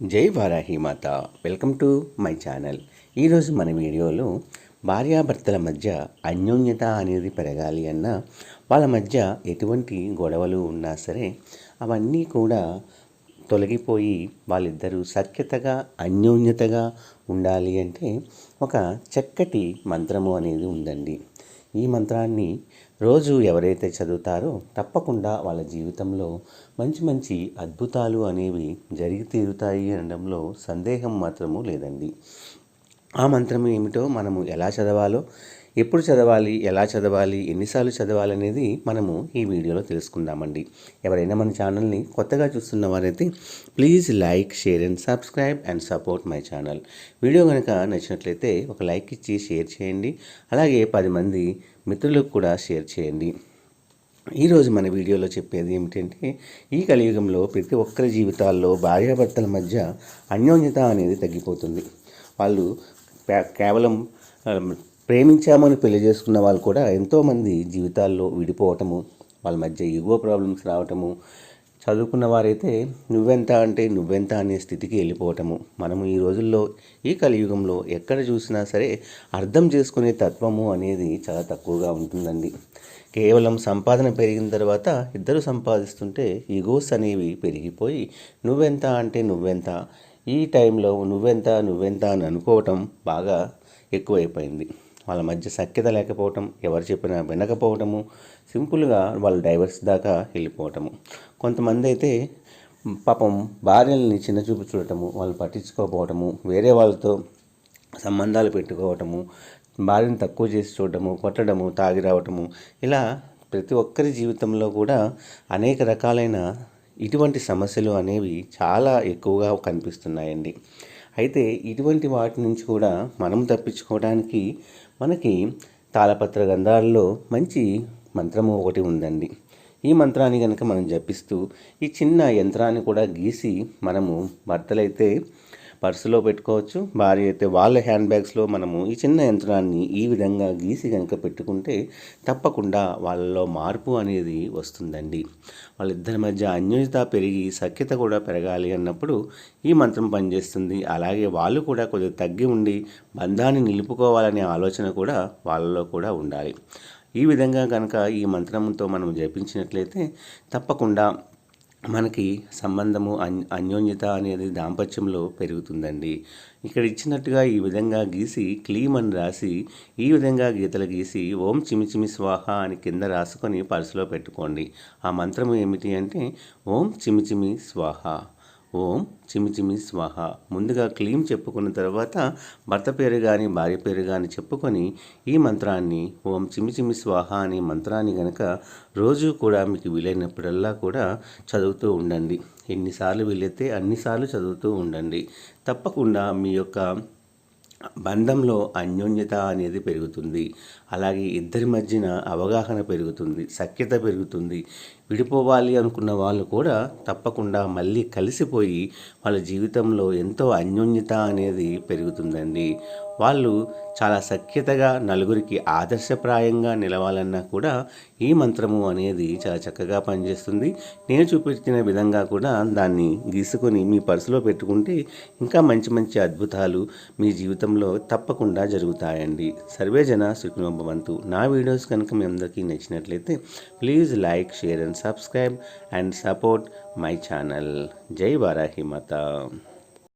జై Varahi Mata. Welcome to my channel. ఈరోజు మన వీడియోలో భార్యాభర్తల మధ్య అన్యోన్యత అనేది పెరగాలి అన్న వాళ్ళ మధ్య ఎటువంటి గొడవలు ఉన్నా సరే అవన్నీ కూడా తొలగిపోయి వాళ్ళిద్దరూ సఖ్యతగా అన్యోన్యతగా ఉండాలి అంటే ఒక చక్కటి మంత్రము అనేది ఉందండి. ఈ మంత్రాన్ని రోజు ఎవరైతే చదువుతారో తప్పకుండా వాళ్ళ జీవితంలో మంచి మంచి అద్భుతాలు అనేవి జరిగి తీరుతాయి అనడంలో సందేహం మాత్రము లేదండి. ఆ మంత్రం ఏమిటో మనము ఎలా చదవాలో ఎప్పుడు చదవాలి ఎలా చదవాలి ఎన్నిసార్లు చదవాలి అనేది మనము ఈ వీడియోలో తెలుసుకుందామండి. ఎవరైనా మన ఛానల్ని కొత్తగా చూస్తున్న వారైతే please like share and subscribe and support my channel. Video కనుక నచ్చినట్లయితే ఒక లైక్ ఇచ్చి షేర్ చేయండి. అలాగే పది మంది మిత్రులకు కూడా షేర్ చేయండి. ఈరోజు మన వీడియోలో చెప్పేది ఏమిటంటే ఈ కలియుగంలో ప్రతి ఒక్కరి జీవితాల్లో భార్యాభర్తల మధ్య అన్యోన్యత అనేది తగ్గిపోతుంది. వాళ్ళు కేవలం ప్రేమించామని పెళ్ళి చేసుకున్న వాళ్ళు కూడా ఎంతోమంది జీవితాల్లో విడిపోవటము వాళ్ళ మధ్య ఈగో ప్రాబ్లమ్స్ రావటము చదువుకున్న వారైతే నువ్వెంత అంటే నువ్వెంత అనే స్థితికి వెళ్ళిపోవటము. మనము ఈ రోజుల్లో ఈ కలియుగంలో ఎక్కడ చూసినా సరే అర్థం చేసుకునే తత్వము అనేది చాలా తక్కువగా ఉంటుందండి. కేవలం సంపాదన పెరిగిన తర్వాత ఇద్దరు సంపాదిస్తుంటే ఈగోస్ అనేవి పెరిగిపోయి నువ్వెంత అంటే నువ్వెంత ఈ టైంలో నువ్వెంత నువ్వెంత అని అనుకోవటం బాగా ఎక్కువైపోయింది. వాళ్ళ మధ్య సఖ్యత లేకపోవటం ఎవరు చెప్పినా వినకపోవటము సింపుల్గా వాళ్ళు డైవర్స్ దాకా వెళ్ళిపోవటము. కొంతమంది అయితే పాపం భార్యల్ని చిన్న చూపు చూడటము వాళ్ళు పట్టించుకోకపోవటము వేరే వాళ్ళతో సంబంధాలు పెట్టుకోవటము భార్యను తక్కువ చేసి చూడటము కొట్టడము తాగి రావటము ఇలా ప్రతి ఒక్కరి జీవితంలో కూడా అనేక రకాలైన ఇటువంటి సమస్యలు అనేవి చాలా ఎక్కువగా కనిపిస్తున్నాయండి. అయితే ఇటువంటి వాటి నుంచి కూడా మనం తప్పించుకోవడానికి మనకి తాళపత్ర గంధాల్లో మంచి మంత్రము ఒకటి ఉందండి. ఈ మంత్రాన్ని కనుక మనం జపిస్తూ ఈ చిన్న యంత్రాన్ని కూడా గీసి మనము భర్తలైతే పర్సులో పెట్టుకోవచ్చు. భార్య అయితే వాళ్ళ హ్యాండ్ బ్యాగ్స్లో మనము ఈ చిన్న యంత్రాన్ని ఈ విధంగా గీసి కనుక పెట్టుకుంటే తప్పకుండా వాళ్ళలో మార్పు అనేది వస్తుందండి. వాళ్ళిద్దరి మధ్య అన్యోన్యత పెరిగి సఖ్యత కూడా పెరగాలి అన్నప్పుడు ఈ మంత్రం పనిచేస్తుంది. అలాగే వాళ్ళు కూడా కొద్దిగా తగ్గి ఉండి బంధాన్ని నిలుపుకోవాలనే ఆలోచన కూడా వాళ్ళలో కూడా ఉండాలి. ఈ విధంగా కనుక ఈ మంత్రంతో మనం జపించినట్లయితే తప్పకుండా మనకి సంబంధము అన్ అన్యోన్యత అనేది దాంపత్యంలో పెరుగుతుందండి. ఇక్కడ ఇచ్చినట్టుగా ఈ విధంగా గీసి క్లీమ్ అని రాసి ఈ విధంగా గీతలు గీసి ఓం చిమిచిమి స్వాహ అని కింద రాసుకొని పర్సులో పెట్టుకోండి. ఆ మంత్రం ఏమిటి అంటే ఓం చిమిచిమి స్వాహ. ఓం చిమి చిమి స్వాహ. ముందుగా క్లీన్ చెప్పుకున్న తర్వాత భర్త పేరు కానీ భార్య పేరు కానీ చెప్పుకొని ఈ మంత్రాన్ని ఓం చిమి చిమి స్వాహ అనే మంత్రాన్ని గనక రోజు కూడా మీకు వీలైనప్పుడల్లా కూడా చదువుతూ ఉండండి. ఎన్నిసార్లు వీలైతే అన్నిసార్లు చదువుతూ ఉండండి. తప్పకుండా మీ యొక్క బంధంలో అన్యోన్యత అనేది పెరుగుతుంది. అలాగే ఇద్దరి మధ్యన అవగాహన పెరుగుతుంది సఖ్యత పెరుగుతుంది. విడిపోవాలి అనుకున్న వాళ్ళు కూడా తప్పకుండా మళ్ళీ కలిసిపోయి వాళ్ళ జీవితంలో ఎంతో అన్యోన్యత అనేది పెరుగుతుందండి. వాళ్ళు చాలా సఖ్యతగా నలుగురికి ఆదర్శప్రాయంగా నిలవాలన్నా కూడా ఈ మంత్రము అనేది చాలా చక్కగా పనిచేస్తుంది. నేను చూపించిన విధంగా కూడా దాన్ని గీసుకొని మీ పర్సులో పెట్టుకుంటే ఇంకా మంచి మంచి అద్భుతాలు మీ జీవితంలో తప్పకుండా జరుగుతాయండి. సర్వే జన సుఖినోభవంతు. నా వీడియోస్ కనుక మీ అందరికీ నచ్చినట్లయితే please like share and subscribe and support my channel. జై వారాహి మాత.